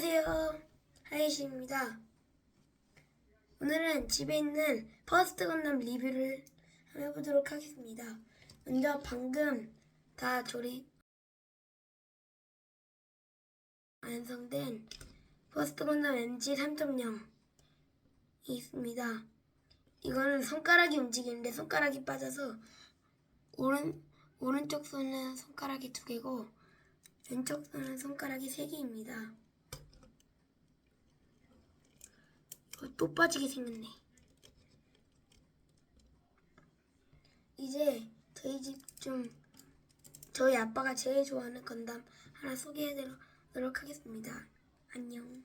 안녕하세요. 하이시입니다. 오늘은 집에 있는 퍼스트 건담 리뷰를 해보도록 하겠습니다. 먼저 방금 다 조립 완성된 퍼스트 건담 MG 3.0이 있습니다. 이거는 손가락이 움직이는데 손가락이 빠져서 오른 오른쪽 손은 손가락이 두 개고 왼쪽 손은 손가락이 세 개입니다. 어, 또 빠지게 생겼네. 이제 저희 집 좀 저희 아빠가 제일 좋아하는 건담 하나 소개해드리도록 하겠습니다. 안녕.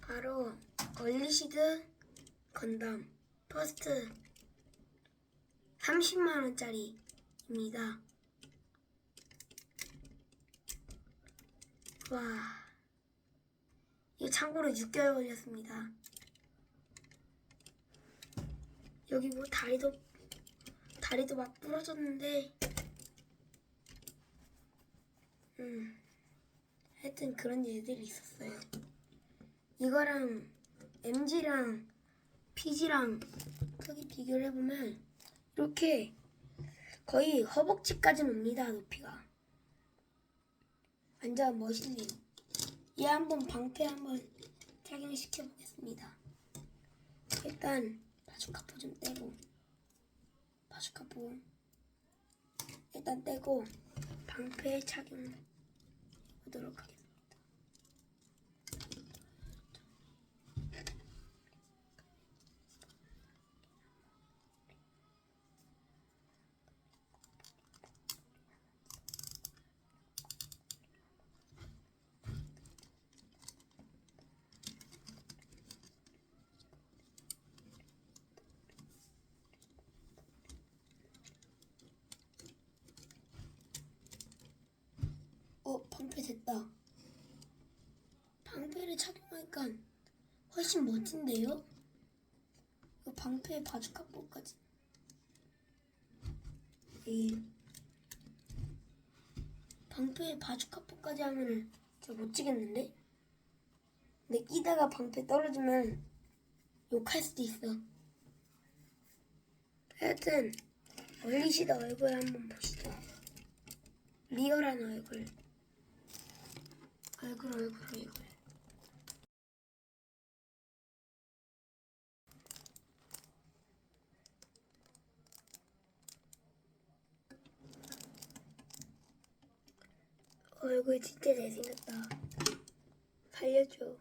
바로 얼리시드 건담 퍼스트 30만 원짜리입니다. 와, 이거 참고로 6개월 걸렸습니다. 여기 뭐 다리도 다리도 막 부러졌는데, 음, 하여튼 그런 일들이 있었어요. 이거랑 MG랑 PG랑 크기 비교를 해보면 이렇게 거의 허벅지까지는 옵니다 높이가 완전 멋있네요 얘 한번 방패 한번 착용시켜 보겠습니다. 일단 바주카포 좀 떼고 바주카포 일단 떼고 방패 착용해 보도록 하겠습니다 어, 방패 됐다. 방패를 착용 하니까 훨씬 멋진데요? 이 방패에 바주카포까지. 이 방패에 바주카포까지 하면은 진짜 멋지겠는데? 근데 끼다가 방패 떨어지면 욕할 수도 있어. 하여튼 얼리시다 얼굴 한번 보시죠. 리얼한 얼굴. 얼굴 얼굴 얼굴 얼굴 진짜 잘생겼다. 살려줘.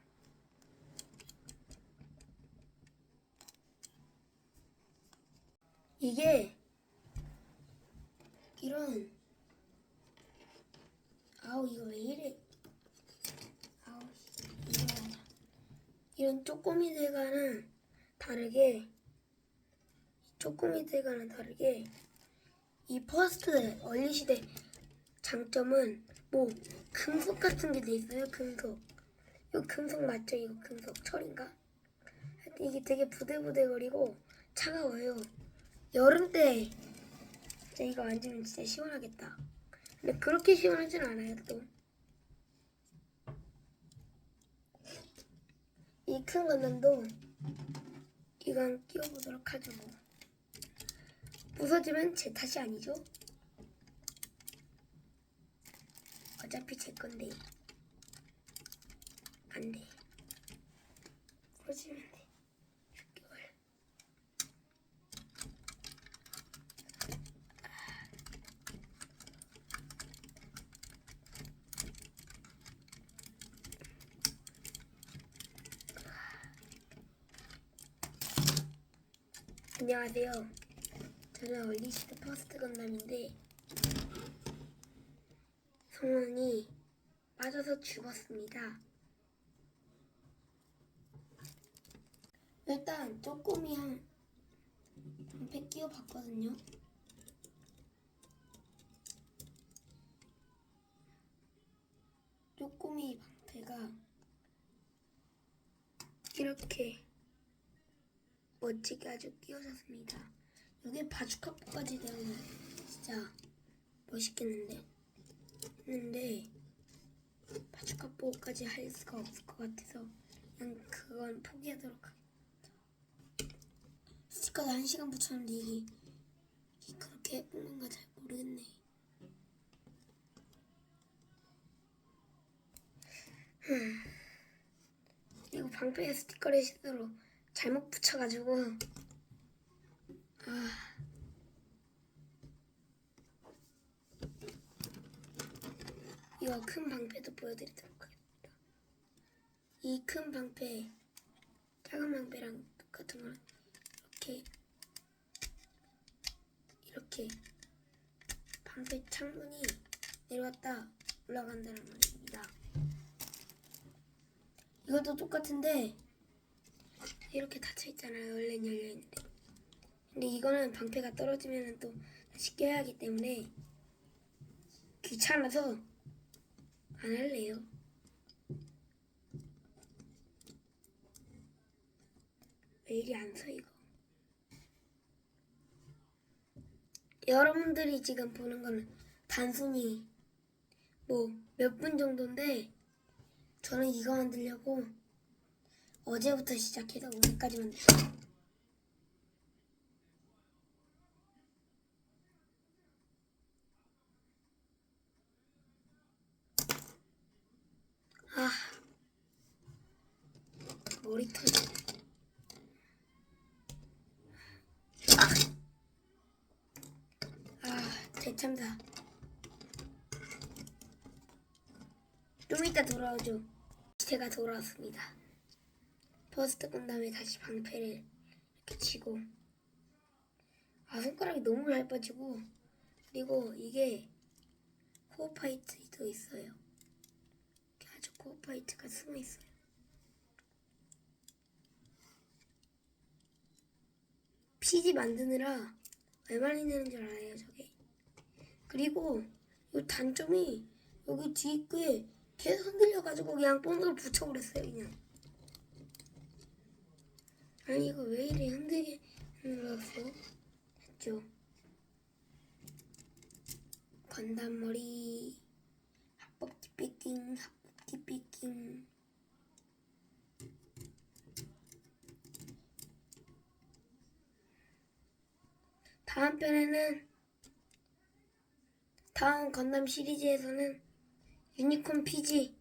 이게 이런 아우 이거 왜 이래? 아우 이거. 이런 쪼꼬미들과는 다르게 쪼꼬미들과는 다르게 이 퍼스트 얼리시대 장점은 뭐 금속 같은 게 돼 있어요 금속. 이거 금속 맞죠? 이거 금속 철인가? 이게 되게 부들부들거리고 차가워요. 여름 때 진짜 이거 만지면 진짜 시원하겠다. 근데 그렇게 시원하진 않아요 또. 이 큰 건담도 이건 끼워보도록 하죠. 뭐. 부서지면 제 탓이 아니죠 어차피 제 건데. 안돼. 부러지면 돼. 6개월. 안녕하세요. 저는 얼리시드 퍼스트 건담인데 성원이 빠져서 죽었습니다. 일단 쪼꼬미 한 방패 끼워 봤거든요. 쪼꼬미 방패가 이렇게 멋지게 아주 끼워졌습니다. 여기 바주카포까지 되면 진짜 멋있겠는데 했는데 바주카 뽀까지 할 수가 없을 것 같아서 그냥 그건 포기하도록 하겠습니다. 스티커도 한 시간 붙였는데 이게, 이게 그렇게 예쁜 건가 잘 모르겠네. 흠. 이거 방패에 스티커를 실수로 잘못 붙여가지고 아. 이거 큰 방패도 보여드리도록 하겠습니다. 이 큰 방패, 작은 방패랑 똑같은 거는 이렇게 이렇게 방패 창문이 내려왔다 올라간다는 말입니다. 이것도 똑같은데 이렇게 닫혀 있잖아요. 원래는 열려 있는데. 근데 이거는 방패가 떨어지면 또 다시 껴야 하기 때문에 귀찮아서 안 할래요. 왜 이리 안 서 이거? 여러분들이 지금 보는 거는 단순히 뭐 몇 분 정도인데 저는 이거 만들려고 어제부터 시작해서 오늘까지 만들었어요. 아 머리 터지네. 아, 아 대참사. 좀 이따 돌아오죠. 제가 돌아왔습니다. 버스트 끈 다음에 다시 방패를 이렇게 치고 아 손가락이 너무 얇아지고 그리고 이게 코어 파이트도 있어요. 아주 코어 파이트가 숨어 있어요. 피지 만드느라 얼마나 되는 줄 알아요, 저게. 그리고 이 단점이 여기 뒷구에 계속 흔들려가지고 그냥 본드를 붙여버렸어요, 그냥. 아니 이거 왜 이래 흔들게 흔들었어? 됐죠? 건담머리 합법기 삐깅 합법기 삐깅 다음 편에는 다음 건담 시리즈에서는 유니콘 피지